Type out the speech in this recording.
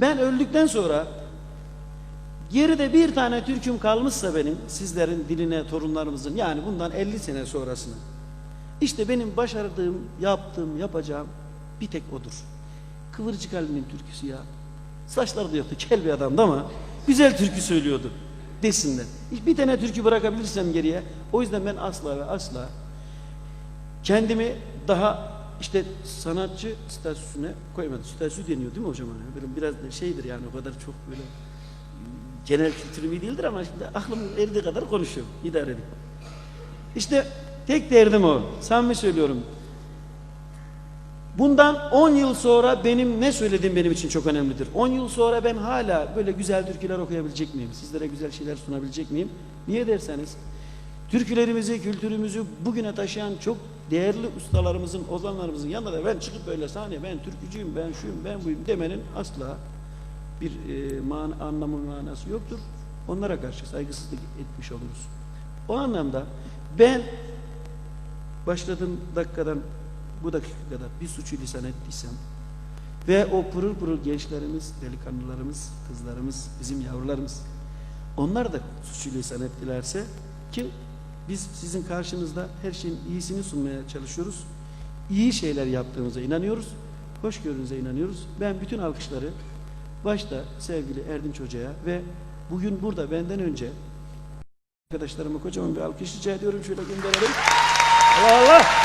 Ben öldükten sonra geride bir tane türküm kalmışsa benim sizlerin diline torunlarımızın yani bundan 50 sene sonrasına işte benim başardığım, yaptığım, yapacağım bir tek odur. Kıvırcık Ali'nin türküsü ya. Saçları da yoktu, kel bir adamdı ama güzel türkü söylüyordu desinler. Bir tane türkü bırakabilirsem geriye, o yüzden ben asla ve asla kendimi daha işte sanatçı statüsüne koymadım. Statüsü deniyor değil mi hocam? Böyle biraz da şeydir yani o kadar çok böyle genel kültürüm iyi değildir ama şimdi aklım erdiği kadar konuşuyorum. İdare edin. İşte tek derdim o. Samimi söylüyorum. Bundan 10 yıl sonra benim ne söylediğim benim için çok önemlidir. 10 yıl sonra ben hala böyle güzel türküler okuyabilecek miyim? Sizlere güzel şeyler sunabilecek miyim? Niye derseniz türkülerimizi, kültürümüzü bugüne taşıyan çok değerli ustalarımızın, ozanlarımızın yanında da ben çıkıp böyle sahneye ben türkücüyüm, ben şuyum, ben buyum demenin asla bir e, man anlamı manası yoktur. Onlara karşı saygısızlık etmiş oluruz. O anlamda ben başladığım dakikadan bu dakika kadar bir suçu lisan ettiysem ve o pırıl pırıl gençlerimiz, delikanlılarımız, kızlarımız, bizim yavrularımız onlar da suçu lisan ettilerse ki biz sizin karşınızda her şeyin iyisini sunmaya çalışıyoruz. İyi şeyler yaptığımıza inanıyoruz. Hoşgörünüze inanıyoruz. Ben bütün alkışları başta sevgili Erdinç Hoca'ya ve bugün burada benden önce arkadaşlarıma kocaman bir alkış rica ediyorum. Şöyle gönderelim. Allah Allah!